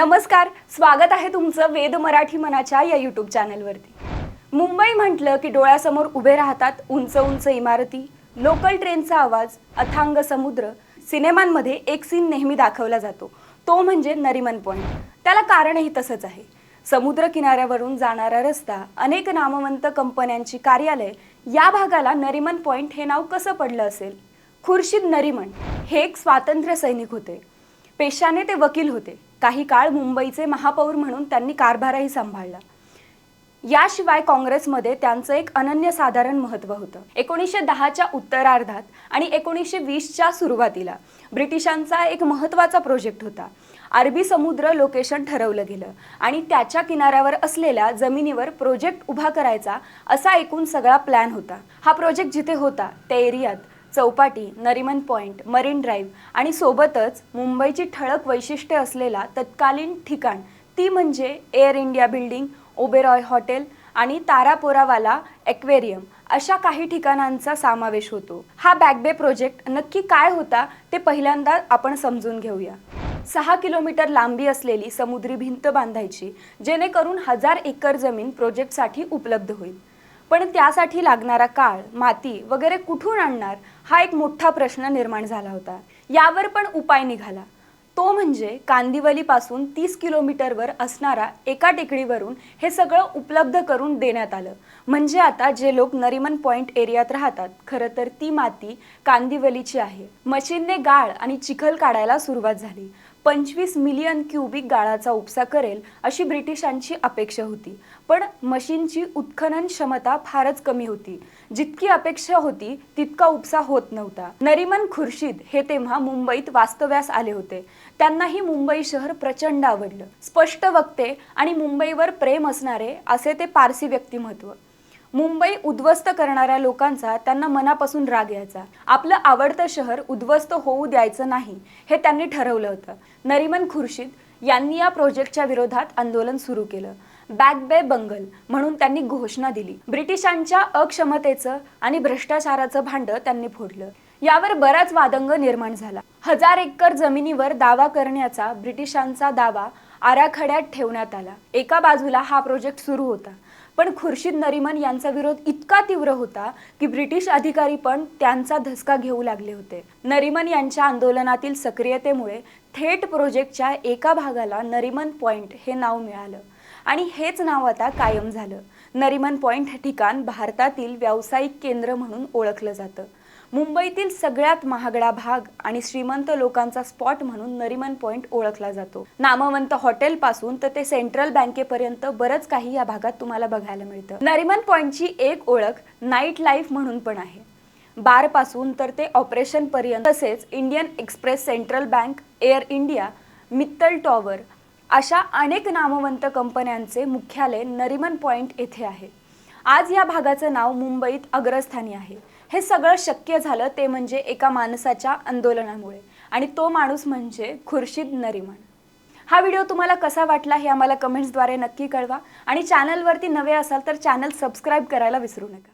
नमस्कार स्वागत आहे तुमचं वेद मराठी मनाच्या या यूट्यूब चॅनलवरती मुंबई म्हटलं की डोळ्यासमोर उभे राहतात उंच उंच इमारती लोकल ट्रेनचा आवाज अथांग समुद्र सिनेमांमध्ये एक सीन नेहमी दाखवला जातो. तो म्हणजे नरिमन पॉईंट त्याला कारणही तसंच आहे. समुद्र किनाऱ्यावरून जाणारा रस्ता अनेक नामवंत कंपन्यांची कार्यालय या भागाला नरिमन पॉईंट हे नाव कसं पडलं असेल? खुर्शीद नरिमन हे एक स्वातंत्र्य सैनिक होते. पेशाने ते वकील होते. काही काळ मुंबईचे महापौर म्हणून त्यांनी कारभारही सांभाळला. याशिवाय काँग्रेसमध्ये त्यांचं एक अनन्यसाधारण महत्त्व होतं. एकोणीसशे दहाच्या उत्तरार्धात आणि एकोणीसशे वीसच्या सुरुवातीला ब्रिटिशांचा एक महत्त्वाचा प्रोजेक्ट होता. अरबी समुद्र लोकेशन ठरवलं गेलं आणि त्याच्या किनाऱ्यावर असलेल्या जमिनीवर प्रोजेक्ट उभा करायचा असा एकूण सगळा प्लॅन होता. हा प्रोजेक्ट जिथे होता त्या एरियात. Chowpatty Nariman Point Marine Drive आणि सोबतच मुंबईची ठळक वैशिष्ट्ये असलेला तत्कालीन ठिकाण. ती म्हणजे Air India building Oberoi hotel आणि तारापोरावाला एक्वेरियम अशा काही ठिकाणांचा समावेश होतो. हा बॅकबे प्रोजेक्ट नक्की काय होता ते पहिल्यांदा आपण समजून घेऊया. सहा किलोमीटर लांबी असलेली समुद्री भिंत बांधायची जेणेकरून हजार एकर जमीन प्रोजेक्टसाठी उपलब्ध होईल. पण त्यासाठी लागणारा काळ माती वगैरे कुठून आणणार हा एक मोठा प्रश्न निर्माण झाला होता. यावर पण उपाय निघाला. तो म्हणजे कांदिवलीपासून तीस किलोमीटरवर असणारा एका टेकडीवरून हे सगळं उपलब्ध करून देण्यात आलं. म्हणजे आता जे लोक नरिमन पॉइंट एरियात राहतात खरं तर ती माती कांदिवलीची आहे. मशीनने गाळ आणि चिखल काढायला सुरुवात झाली. पंचवीस मिलियन क्युबिक गाळाचा उपसा करेल अशी ब्रिटिशांची अपेक्षा होती. पण मशीनची उत्खनन क्षमता फारच कमी होती. जितकी अपेक्षा होती तितका उपसा होत नव्हता. नरिमन खुर्शीद हे तेव्हा मुंबईत वास्तव्यास आले होते. त्यांनाही मुंबई शहर प्रचंड आवडलं. स्पष्ट वक्ते आणि मुंबईवर प्रेम असणारे असे ते पारसी व्यक्तिमत्व. मुंबई उद्ध्वस्त करणाऱ्या लोकांचा त्यांना मनापासून राग यायचा. आपलं आवडतं शहर उद्ध्वस्त होऊ द्यायचं नाही हे त्यांनी ठरवलं होतं. नरिमन खुर्शीद यांनी या प्रोजेक्टच्या विरोधात आंदोलन सुरू केलं. बॅक बे बंगल म्हणून त्यांनी घोषणा दिली. ब्रिटिशांच्या अक्षमतेचं आणि भ्रष्टाचाराचं भांड त्यांनी फोडलं. यावर बराच वादंग निर्माण झाला. हजार एकर जमिनीवर दावा करण्याचा ब्रिटिशांचा दावा आराखड्यात ठेवण्यात आला. एका बाजूला हा प्रोजेक्ट सुरू होता. पण खुर्शीद नरिमन यांचा विरोध इतका तीव्र होता की ब्रिटिश अधिकारी पण त्यांचा धसका घेऊ लागले होते. नरिमन यांच्या आंदोलनातील सक्रियतेमुळे थेट प्रोजेक्टच्या एका भागाला नरिमन पॉइंट हे नाव मिळालं आणि हेच नाव आता कायम झालं. नरिमन पॉइंट हे ठिकाण भारतातील व्यावसायिक केंद्र म्हणून ओळखलं जातं. मुंबईतील सगळ्यात महागडा भाग आणि श्रीमंत लोकांचा स्पॉट म्हणून नरिमन पॉइंट ओळखला जातो. नामवंत हॉटेल पासून तर ते सेंट्रल बँकेपर्यंत बरंच काही या भागात तुम्हाला बघायला मिळतं. नरिमन पॉइंटची एक ओळख नाईट लाईफ म्हणून पण आहे. बारपासून तर ते ऑपरेशन पर्यंत तसेच Indian Express Central Bank Air India Mittal tower अशा अनेक नामवंत कंपन्यांचे मुख्यालय नरिमन पॉइंट येथे आहे. आज या भागाचं नाव मुंबईत अग्रस्थानी आहे. हे सगळं शक्य झालं ते म्हणजे एका माणसाच्या आंदोलनामुळे. आणि तो माणूस म्हणजे खुर्शीद नरिमन. हा व्हिडिओ तुम्हाला कसा वाटला हे आम्हाला कमेंट्सद्वारे नक्की कळवा. आणि चॅनलवरती नवे असाल तर चॅनल सबस्क्राईब करायला विसरू नका.